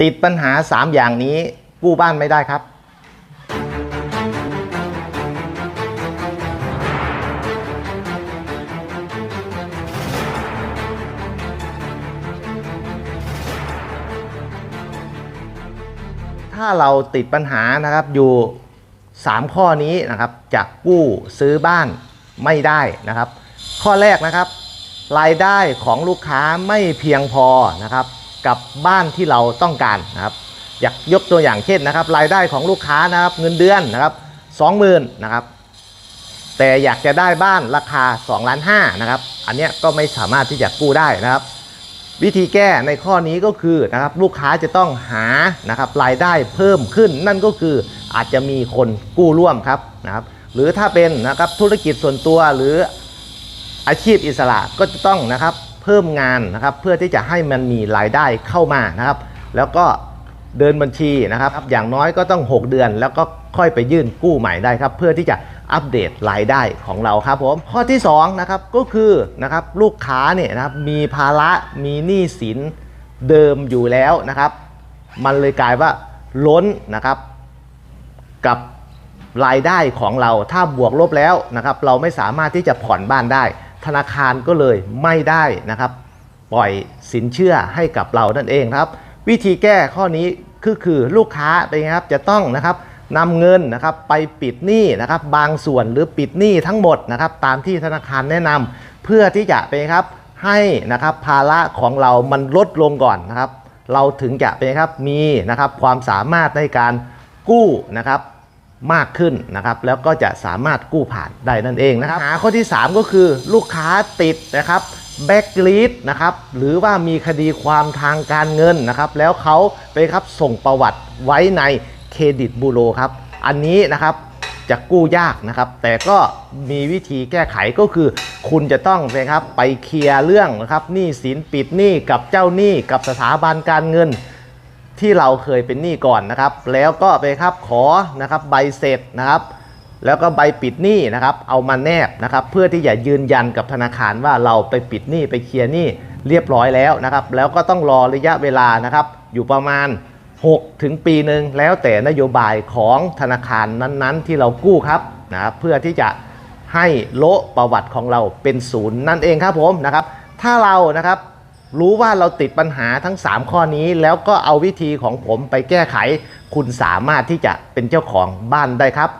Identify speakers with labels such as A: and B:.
A: ติดปัญหา 3 อย่างนี้กู้บ้านไม่ได้ครับ ถ้าเราติดปัญหานะครับอยู่ 3 ข้อนี้นะครับจะกู้ซื้อบ้านไม่ได้นะครับ ข้อแรกนะครับ รายได้ของลูกค้าไม่เพียงพอนะครับ กับบ้านที่เราต้องการนะครับอยากยกตัวอย่างเช่นนะครับ รายได้ของลูกค้านะครับเงินเดือนนะครับ20,000นะครับแต่อยากจะได้บ้านราคา2ล้าน5นะครับอันเนี้ยก็ไม่สามารถที่จะกู้ได้นะครับ วิธีแก้ในข้อนี้ก็คือนะครับลูกค้าจะต้องหานะครับรายได้เพิ่มขึ้น นั่นก็คืออาจจะมีคนกู้ร่วมครับนะครับหรือถ้าเป็นนะครับธุรกิจส่วนตัวหรืออาชีพอิสระก็จะต้องนะครับ เพิ่มงานนะครับเพื่อที่จะให้มันมีรายได้เข้ามานะครับ แล้วก็เดินบัญชีนะครับ อย่างน้อยก็ต้อง 6 เดือน แล้วก็ค่อยไปยื่นกู้ใหม่ได้ครับ เพื่อที่จะอัปเดตรายได้ของเราครับผมข้อที่2นะครับก็คือนะครับลูกค้าเนี่ยนะครับมีภาระมีหนี้สินเดิมอยู่แล้วนะครับ มันเลยกลายว่าล้นนะครับ กับรายได้ของเราถ้าบวกลบแล้วนะครับ เราไม่สามารถที่จะผ่อนบ้านได้ ธนาคารก็เลยไม่ได้นะครับ ปล่อยสินเชื่อให้กับเรานั่นเองครับ วิธีแก้ข้อนี้คือคือลูกค้าเป็นไงครับจะต้องนะครับนำเงินนะครับไปปิดหนี้นะครับ บางส่วนหรือปิดหนี้ทั้งหมดนะครับ ตามที่ธนาคารแนะนำเพื่อที่จะเป็นครับให้นะครับภาระของเรามันลดลงก่อนนะครับ เราถึงจะเป็นครับมีนะครับความสามารถในการกู้นะครับ มากขึ้นนะครับ แล้วก็จะสามารถกู้ผ่านได้นั่นเองนะครับ หาข้อที่ 3 ก็คือลูกค้าติดนะครับแบ็กลิสนะครับหรือว่ามีคดีความทางการเงินนะครับ แล้วเขาไปครับส่งประวัติไว้ในเครดิตบูโรครับ อันนี้นะครับจะกู้ยากนะครับ แต่ก็มีวิธีแก้ไขก็คือ คุณจะต้องนะครับไปเคลียร์เรื่องนะครับหนี้สินปิดหนี้กับเจ้าหนี้กับสถาบันการเงิน ที่เราเคยเป็นหนี้ก่อนนะครับ แล้วก็ไปครับขอนะครับใบเสร็จนะครับ แล้วก็ใบปิดหนี้นะครับ เอามาแนบนะครับ เพื่อที่จะยืนยันกับธนาคารว่าเราไปปิดหนี้ไปเคลียร์หนี้เรียบร้อยแล้วนะครับ แล้วก็ต้องรอระยะเวลานะครับ อยู่ประมาณ 6 ถึงปีหนึ่งแล้วแต่นโยบายของธนาคารนั้นๆ ที่เรากู้ครับนะครับเพื่อที่จะให้โละประวัติของเราเป็นศูนย์นั่นเองครับผมนะครับ ถ้าเรานะครับ รู้ว่าเราติดปัญหาทั้ง 3 ข้อนี้ แล้วก็เอาวิธีของผมไปแก้ไข คุณสามารถที่จะเป็นเจ้าของบ้านได้ครับ